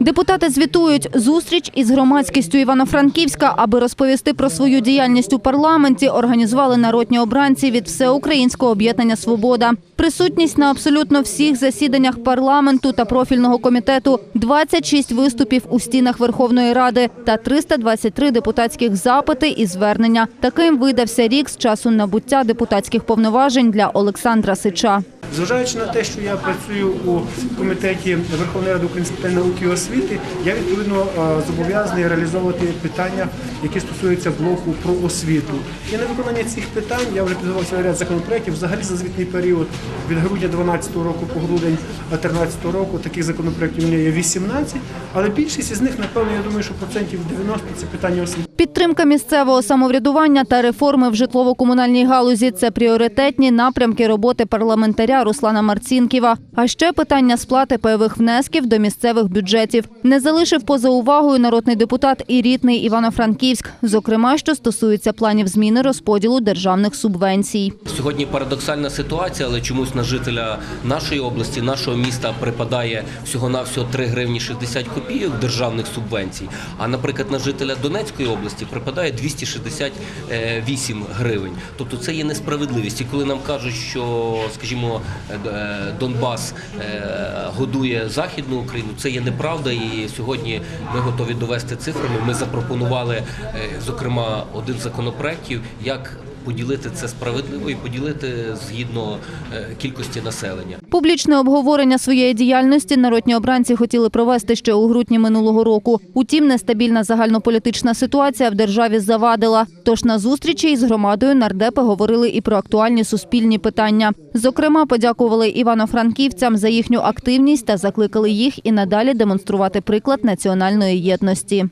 Депутати звітують зустріч із громадськістю Івано-Франківська, аби розповісти про свою діяльність у парламенті. Організували народні обранці від Всеукраїнського об'єднання Свобода. Присутність на абсолютно всіх засіданнях парламенту та профільного комітету, 26 виступів у стінах Верховної Ради та 323 депутатських запити і звернення. Таким видався рік з часу набуття депутатських повноважень для Олександра Сича. Зважаючи на те, що я працюю у комітеті Верховної Ради української науки і освіти, я відповідно е, зобов'язаний реалізовувати питання, які стосуються блоку про освіту. І на виконання цих питань я вже підготував цілий ряд законопроєктів. Взагалі за звітний період від грудня 2012 року по грудень 2013 року таких законопроєктів у мене є 18, але більшість із них, напевно, я думаю, що процентів 90 – це питання освіти. Підтримка місцевого самоврядування та реформи в житлово-комунальній галузі це пріоритетні напрямки роботи парламентаря Руслана Марцінківа. А ще питання сплати пайових внесків до місцевих бюджетів. Не залишив поза увагою народний депутат і рідний Івано-Франківськ, зокрема, що стосується планів зміни розподілу державних субвенцій. Сьогодні парадоксальна ситуація, але чомусь на жителя нашої області, нашого міста припадає всього-навсього 3 гривні 60 копійок державних субвенцій. А, наприклад, на жителя Донецької області припадає 268 гривень. Тобто це є несправедливість. І коли нам кажуть, що, скажімо, е, е, Донбас е, годує Західну Україну, це є неправда. І сьогодні ми готові довести цифрами. Ми запропонували, зокрема, один з законопроєктів, як поділити це справедливо і поділити згідно е, кількості населення. Публічне обговорення своєї діяльності народні обранці хотіли провести ще у грудні минулого року. Утім, нестабільна загальнополітична ситуація в державі завадила. Тож на зустрічі із громадою нардепи говорили і про актуальні суспільні питання. Зокрема, подякували івано-франківцям за їхню активність та закликали їх і надалі демонструвати приклад національної єдності.